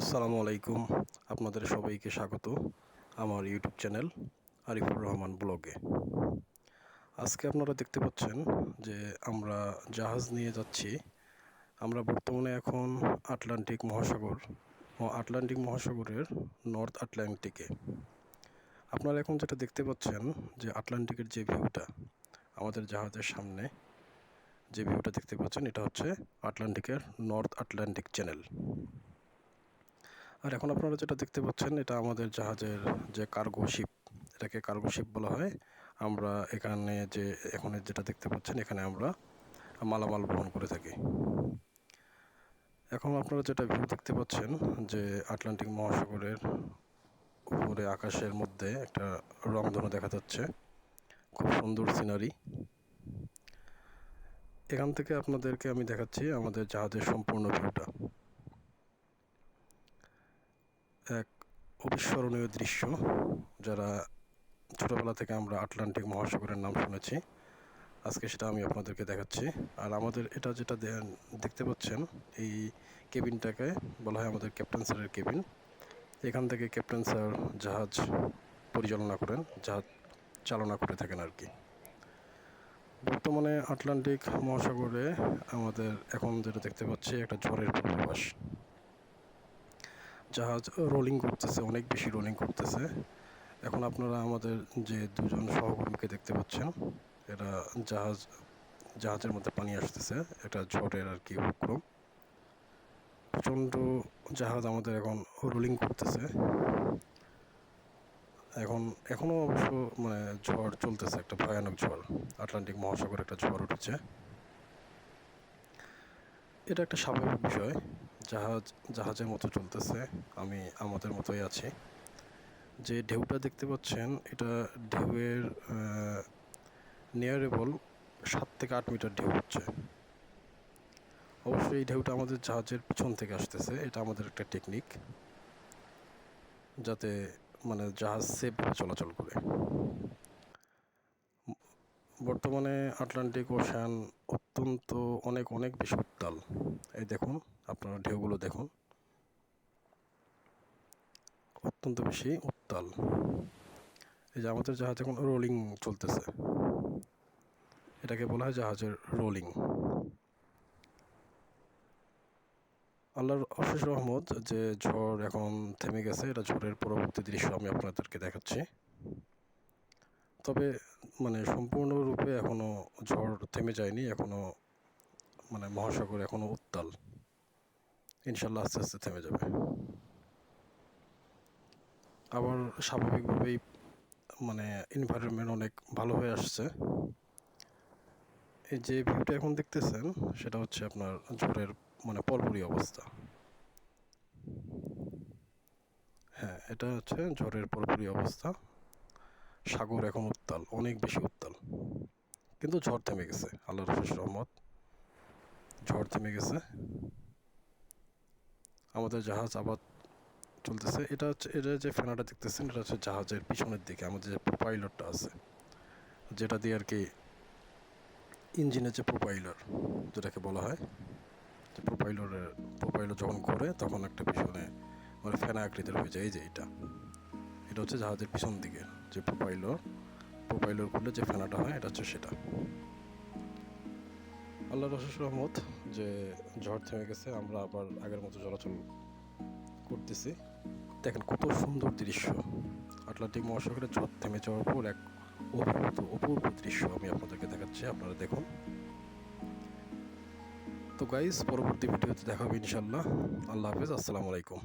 আসসালামু আলাইকুম। আপনাদের সবাইকে স্বাগত আমার ইউটিউব চ্যানেল আরিফুর রহমান ব্লগে। আজকে আপনারা দেখতে পাচ্ছেন যে আমরা জাহাজ নিয়ে যাচ্ছি। আমরা বর্তমানে এখন আটলান্টিক মহাসাগর ও আটলান্টিক মহাসাগরের নর্থ আটলান্টিকে। আপনারা এখন যেটা দেখতে পাচ্ছেন যে আটলান্টিকের যে ভিউটা, আমাদের জাহাজের সামনে যে ভিউটা দেখতে পাচ্ছেন, এটা হচ্ছে আটলান্টিকের নর্থ আটলান্টিক চ্যানেল। আর এখন আপনারা যেটা দেখতে পাচ্ছেন, এটা আমাদের জাহাজের যে কার্গো শিপ এটাকে কার্গো শিপ বলা হয়। আমরা এখানে যে, এখন যেটা দেখতে পাচ্ছেন, এখানে আমরা মালামাল বহন করে থাকি। এখন আপনারা যেটা ভিউ দেখতে পাচ্ছেন, যে আটলান্টিক মহাসাগরের উপরে আকাশের মধ্যে একটা রংধনু দেখা যাচ্ছে। খুব সুন্দর সিনারি এখান থেকে আপনাদেরকে আমি দেখাচ্ছি আমাদের জাহাজের সম্পূর্ণ ভিউটা এক অবিস্মরণীয় দৃশ্য, যারা ছোটোবেলা থেকে আমরা আটলান্টিক মহাসাগরের নাম শুনেছি। আজকে সেটা আমি আপনাদেরকে দেখাচ্ছি। আর আমাদের এটা যেটা দেখতে পাচ্ছেন, এই কেবিনটাকে বলা হয় আমাদের ক্যাপ্টেন স্যারের কেবিন। এখান থেকে ক্যাপ্টেন স্যার জাহাজ পরিচালনা করেন, জাহাজ চালনা করে থাকেন আর কি। বর্তমানে আটলান্টিক মহাসাগরে আমাদের এখন যেটা দেখতে পাচ্ছি, একটা ঝড়ের পূর্বাভাস। জাহাজ রোলিং করতেছে, অনেক বেশি রোলিং করতেছে। এখন আপনারা আমাদের যে দুজন সহকর্মীকে দেখতে পাচ্ছেন, এরা জাহাজ, জাহাজের মধ্যে পানি আসতেছে, এটা ঝড়ের আর কি উপক্রম। প্রচণ্ড জাহাজ আমাদের এখন রোলিং করতেছে। এখন এখনও অবশ্য মানে ঝড় চলতেছে, একটা ভয়ানক ঝড়। আটলান্টিক মহাসাগর একটা ঝড় উঠেছে। এটা একটা স্বাভাবিক বিষয়। জাহাজ, জাহাজের মতো চলতেছে। আমি আমাদের মতোই আছি। যে ঢেউটা দেখতে পাচ্ছেন, এটা ঢেউয়ের নিয়ারেবল সাত থেকে আট মিটার ঢেউ হচ্ছে। অবশ্যই এই ঢেউটা আমাদের জাহাজের পিছন থেকে আসতেছে। এটা আমাদের একটা টেকনিক যাতে মানে জাহাজ সেফভাবে চলাচল করে। বর্তমানে আটলান্টিক ওশান অত্যন্ত অনেক অনেক বেশি উত্তাল এই দেখুন, আপনারা ঢেউগুলো দেখুন। অত্যন্ত বেশি উত্তাল। এই যে আমাদের জাহাজ এখন রোলিং চলতেছে। এটাকে বলা হয় জাহাজের রোলিং আল্লাহর অশেষ রহমত যে ঝড় এখন থেমে গেছে। এটা ঝড়ের পরবর্তী দৃশ্য আমি আপনাদেরকে দেখাচ্ছি। তবে মানে সম্পূর্ণরূপে এখনও ঝড় থেমে যায়নি এখনও মানে মহাসাগর এখনও উত্তাল। ইনশাল্লাহ আস্তে আস্তে থেমে যাবে। আবার স্বাভাবিকভাবেই মানে এনভায়রনমেন্ট অনেক ভালো হয়ে আসছে। এই যে ভিউটা এখন দেখতেছেন, সেটা হচ্ছে আপনার ঝড়ের মানে পরপরই অবস্থা। হ্যাঁ এটা হচ্ছে ঝড়ের পরপরই অবস্থা। সাগর এখন উত্তাল, অনেক বেশি উত্তাল। কিন্তু ঝড় থেমে গেছে আল্লাহ রফিস রহমত। ঝড় থেমে গেছে। আমাদের জাহাজ আবার চলতেছে। এটা হচ্ছে, এটা যে ফেনাটা দেখতেছেন, এটা হচ্ছে জাহাজের পিছনের দিকে, আমাদের যে প্রোপাইলরটা আছে। যেটা দিয়ে আর কি ইঞ্জিনের যে প্রোপাইলার যেটাকে বলা হয়, যে প্রোপাইলারের প্রোপাইলার যখন ঘোরে তখন একটা পিছনে মানে ফেনা আকৃতির হয়ে যায়। এই যে এটা। এটা হচ্ছে জাহাজের পিছন দিকে, যে প্রোপাইলর প্রোপাইলর করলে যে ফেনাটা হয়, এটা হচ্ছে সেটা। আল্লাহ রসুস রহমত যে ঝড় থেমে গেছে, আমরা আবার আগের মতো চলাচল করতেছি। দেখেন কত সুন্দর দৃশ্য। আটলান্টিক মহাসাগরে ঝড় থেমে যাওয়ার পর এক অপূর্ব অপূর্ব দৃশ্য আমি আপনাদেরকে দেখাচ্ছি, আপনারা দেখুন। তো গাইজ পরবর্তী ভিডিওতে দেখাবো ইনশাল্লাহ আল্লাহ হাফিজ, আসসালামু আলাইকুম।